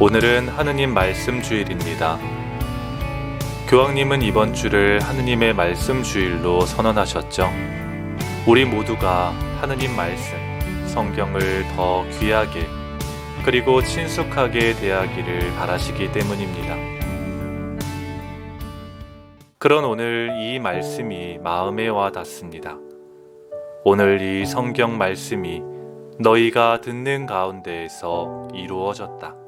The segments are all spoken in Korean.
오늘은 하느님 말씀 주일입니다. 교황님은 이번 주를 하느님의 말씀 주일로 선언하셨죠. 우리 모두가 하느님 말씀, 성경을 더 귀하게 그리고 친숙하게 대하기를 바라시기 때문입니다. 그런 오늘 이 말씀이 마음에 와 닿습니다. 오늘 이 성경 말씀이 너희가 듣는 가운데에서 이루어졌다.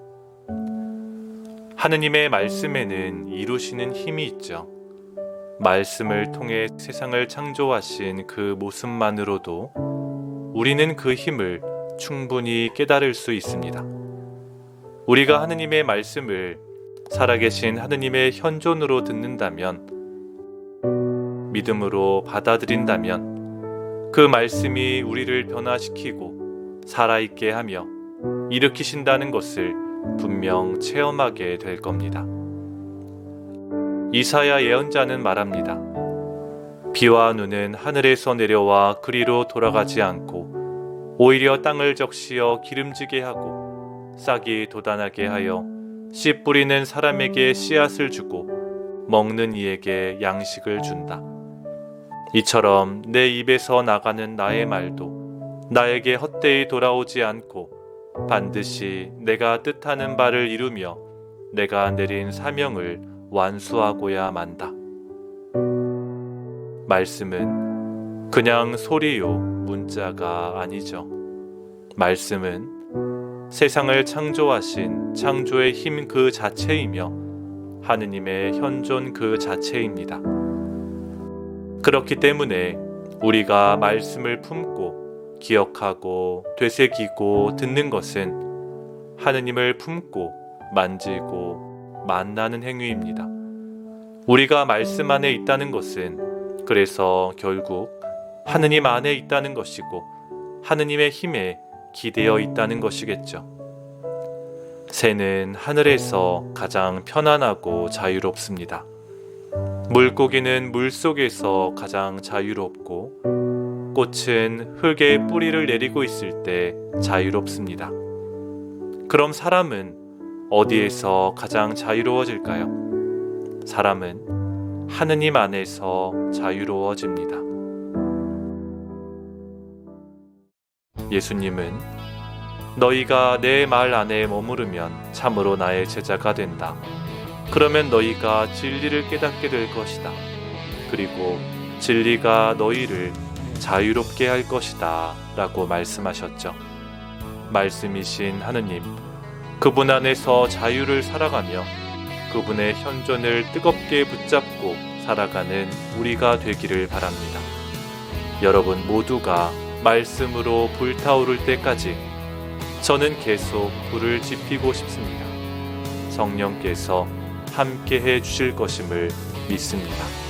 하느님의 말씀에는 이루시는 힘이 있죠. 말씀을 통해 세상을 창조하신 그 모습만으로도 우리는 그 힘을 충분히 깨달을 수 있습니다. 우리가 하느님의 말씀을 살아계신 하느님의 현존으로 듣는다면, 믿음으로 받아들인다면, 그 말씀이 우리를 변화시키고 살아있게 하며 일으키신다는 것을 분명 체험하게 될 겁니다. 이사야 예언자는 말합니다. 비와 눈은 하늘에서 내려와 그리로 돌아가지 않고 오히려 땅을 적시어 기름지게 하고 싹이 돋아나게 하여 씨 뿌리는 사람에게 씨앗을 주고 먹는 이에게 양식을 준다. 이처럼 내 입에서 나가는 나의 말도 나에게 헛되이 돌아오지 않고 반드시 내가 뜻하는 바를 이루며 내가 내린 사명을 완수하고야 만다. 말씀은 그냥 소리요 문자가 아니죠. 말씀은 세상을 창조하신 창조의 힘 그 자체이며 하느님의 현존 그 자체입니다. 그렇기 때문에 우리가 말씀을 품고 기억하고 되새기고 듣는 것은 하느님을 품고 만지고 만나는 행위입니다. 우리가 말씀 안에 있다는 것은 그래서 결국 하느님 안에 있다는 것이고 하느님의 힘에 기대어 있다는 것이겠죠. 새는 하늘에서 가장 편안하고 자유롭습니다. 물고기는 물 속에서 가장 자유롭고 꽃은 흙에 뿌리를 내리고 있을 때 자유롭습니다. 그럼 사람은 어디에서 가장 자유로워질까요? 사람은 하느님 안에서 자유로워집니다. 예수님은 너희가 내 말 안에 머무르면 참으로 나의 제자가 된다. 그러면 너희가 진리를 깨닫게 될 것이다. 그리고 진리가 너희를 자유롭게 할 것이다. 라고 말씀하셨죠. 말씀이신 하느님, 그분 안에서 자유를 살아가며 그분의 현존을 뜨겁게 붙잡고 살아가는 우리가 되기를 바랍니다. 여러분 모두가 말씀으로 불타오를 때까지 저는 계속 불을 지피고 싶습니다. 성령께서 함께 해 주실 것임을 믿습니다.